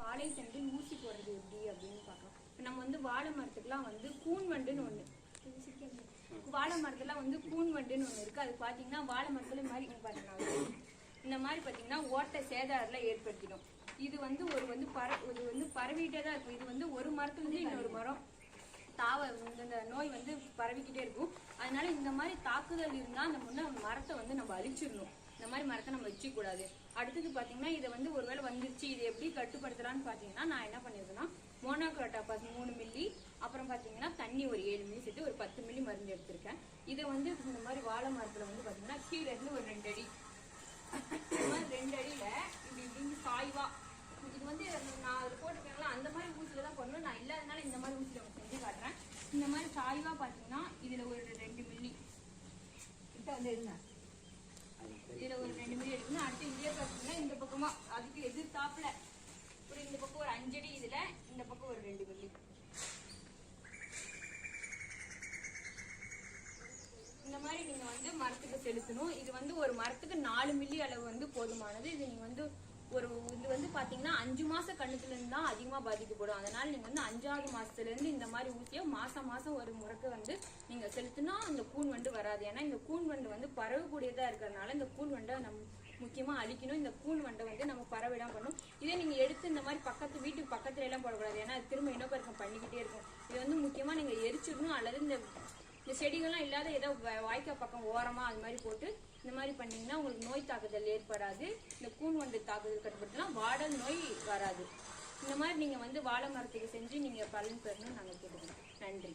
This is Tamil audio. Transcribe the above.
வாழை தண்டில் ஊசி போடுறது எப்படி அப்படின்னு பார்க்கலாம். இப்போ நம்ம வந்து வாழை மரத்துக்குலாம் வந்து கூன் வண்டுன்னு ஒன்று வாழை மரத்துலாம் வந்து கூன் வண்டுன்னு ஒன்று இருக்குது அது பார்த்தீங்கன்னா வாழை மரத்துல மாதிரி இங்க பாருங்க இந்த மாதிரி பார்த்தீங்கன்னா ஓட்டை சேதாரில் ஏற்படுத்திடும். இது வந்து ஒரு வந்து பர இது வந்து பரவிட்டே தான் இருக்கும். இது வந்து ஒரு மரத்துலேருந்து இன்னொரு மரம் தாவ இந்த நோய் வந்து பரவிக்கிட்டே இருக்கும். அதனால இந்த மாதிரி தாக்குதல் இருந்தால் அந்த முன்ன மரத்தை வந்து நம்ம அழிச்சிடணும். இந்த மாதிரி மரத்தை நம்ம வச்சுக்கூடாது அடுத்தது பார்த்தீங்கன்னா இதை வந்து ஒருவேளை வந்துருச்சு இதை எப்படி கட்டுப்படுத்தலாம்னு பார்த்தீங்கன்னா நான் என்ன பண்ணிருக்கேன்னா மோனோக்ரோட்டாபாஸ் மூணு மில்லி அப்புறம் பார்த்தீங்கன்னா தண்ணி ஒரு ஏழு மில்லி சேர்த்து ஒரு பத்து மில்லி மருந்து எடுத்திருக்கேன். இதை வந்து இந்த மாதிரி வாழை மரத்தில் வந்து பார்த்தீங்கன்னா கீழே இருந்து ஒரு ரெண்டு அடி. இந்த மாதிரி ரெண்டு அடியில் இப்படி இப்படி சாய்வா. இது வந்து நான் அதில் போட்டிருக்கேன்ல அந்த மாதிரி ஊசியில் தான் போடணும். நான் இல்லாதனால இந்த மாதிரி ஊசியில் அவங்க செஞ்சு காட்டுறேன். இந்த மாதிரி சாய்வாக பார்த்தீங்கன்னா இதில் ஒரு ரெண்டு மில்லி கிட்ட வந்து இருந்தேன் ஒரு ரெண்டு எடுக்கணும். அடுத்து இதே இந்த பக்கமா அதுக்கு ஒரு இந்த பக்கம் ஒரு அஞ்சடி இதுல இந்த பக்கம் ஒரு ரெண்டு மில்லி இந்த மாதிரி நீங்க வந்து மரத்துக்கு செலுத்தணும். இது வந்து ஒரு மரத்துக்கு நாலு மில்லி அளவு வந்து போதுமானது. இது நீங்க வந்து ஒரு இது வந்து பாத்தீங்கன்னா அஞ்சு மாச கண்ணுத்துல இருந்து தான் அதிகமா பாதிக்கப்படும். அதனால நீங்க வந்து அஞ்சாவது மாசத்துல இருந்து இந்த மாதிரி ஊசியை மாசம் மாசம் ஒரு முறைக்கு வந்து நீங்க செலுத்தினா அந்த கூன் வண்டு வராது. ஏன்னா இந்த கூன் வண்டு வந்து பரவக்கூடியதா இருக்கிறதுனால இந்த கூன் வண்டை நம்ம முக்கியமா அழிக்கணும். இந்த கூன் வண்டை வந்து நம்ம பரவிடாம பண்ணணும். இதே நீங்க எடுத்து இந்த மாதிரி பக்கத்து வீட்டுக்கு பக்கத்துல எல்லாம் போடக்கூடாது. ஏன்னா அது திரும்ப இனப்பெருக்கம் பண்ணிக்கிட்டே இருக்கும். இது வந்து முக்கியமா நீங்க எரிச்சிடணும். அல்லது இந்த இந்த செடிகள்லாம் இல்லாத ஏதோ வ- வாய்க்கால் பக்கம் ஓரமா அது மாதிரி போட்டு இந்த மாதிரி பண்ணீங்கன்னா உங்களுக்கு நோய் தாக்குதல் ஏற்படாது. இந்த கூன் வண்டு தாக்குதல் கட்டுப்படுத்தலாம் வாடல் நோய் வராது. இந்த மாதிரி நீங்கள் வந்து வாழை மரத்துக்கு செஞ்சு நீங்கள் பலன் பெறணும்னு நாங்கள் கேட்டுக்கிறோம். நன்றி.